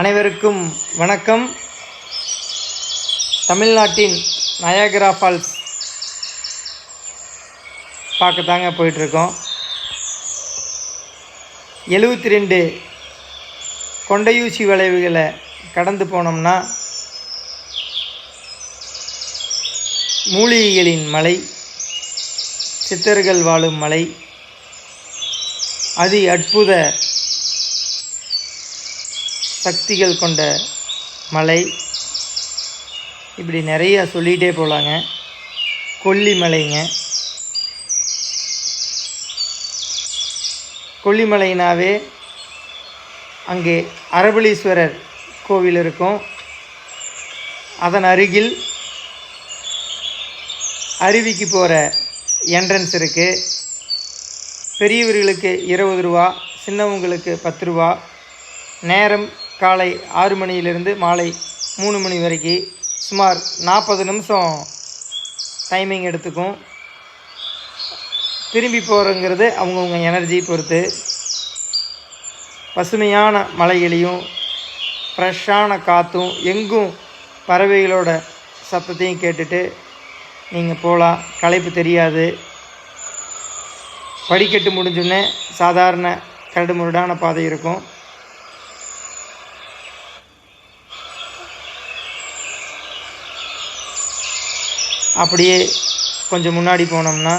அனைவருக்கும் வணக்கம். தமிழ்நாட்டின் நயாகரா ஃபால்ஸ் பார்க்க தாங்க போயிட்டுருக்கோம். எழுபத்தி ரெண்டு கொண்டையூசி வளைவுகளை கடந்து போனோம்னா மூலிகைகளின் மலை சித்தர்கள் வாழும் மலை அதி அற்புத சக்திகள் கொண்ட மலை. இப்படி நிறையா சொல்லிகிட்டே போகலாங்க கொல்லிமலைங்க கொல்லிமலைனாவே அங்கே அரபலீஸ்வரர் கோவில் இருக்கும். அதன் அருகில் அருவிக்கு போகிற என்ட்ரன்ஸ் இருக்குது பெரியவர்களுக்கு இருபது ரூபா சின்னவங்களுக்கு பத்து ரூபா. நேரம் காலை ஆறு மணியிலிருந்து மாலை மூணு மணி வரைக்கும் சுமார் நாற்பது நிமிஷம் டைமிங் எடுத்துக்கும். திரும்பி போகிறங்கிறது அவங்கவுங்க எனர்ஜி பொறுத்து. பசுமையான மலைகளையும் ஃப்ரெஷ்ஷான காற்றும் எங்கும் பறவைகளோட சத்தத்தையும் கேட்டுட்டு நீங்கள் போகலாம் களைப்பு தெரியாது. படிக்கட்டு முடிஞ்சோடனே சாதாரண கரடுமுரடான பாதை இருக்கும். அப்படியே கொஞ்சம் முன்னாடி போனோம்னா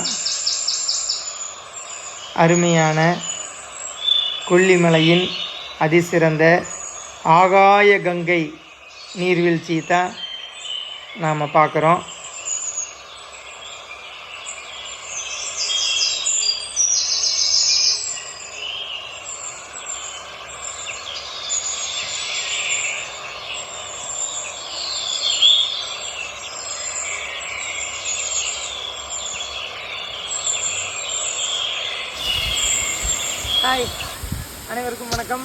அருமையான கொல்லிமலையின் அதிசிறந்த ஆகாய கங்கை நீர்வீழ்ச்சி தான் நாம் பார்க்குறோம். ஹாய். அனைவருக்கும் வணக்கம்.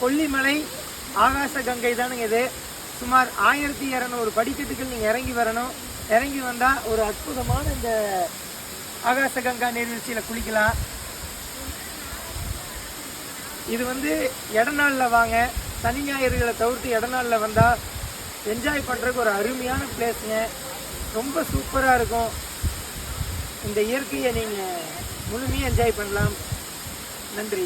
கொல்லிமலை ஆகாச கங்கை தானுங்க இது. சுமார் ஆயிரத்தி இரநூறு படிக்கட்டுகள் நீங்கள் இறங்கி வரணும். இறங்கி வந்தால் ஒரு அற்புதமான இந்த ஆகாச கங்கா நீர்வீழ்ச்சியில் குளிக்கலாம். இது வந்து இடநாளில் வாங்க. சனி ஞாயிறுகளை தவிர்த்து இடநாளில் வந்தால் என்ஜாய் பண்ணுறதுக்கு ஒரு அருமையான பிளேஸுங்க ரொம்ப சூப்பராக இருக்கும். இந்த இயற்கையை நீங்கள் முழுமையாக என்ஜாய் பண்ணலாம். நன்றி.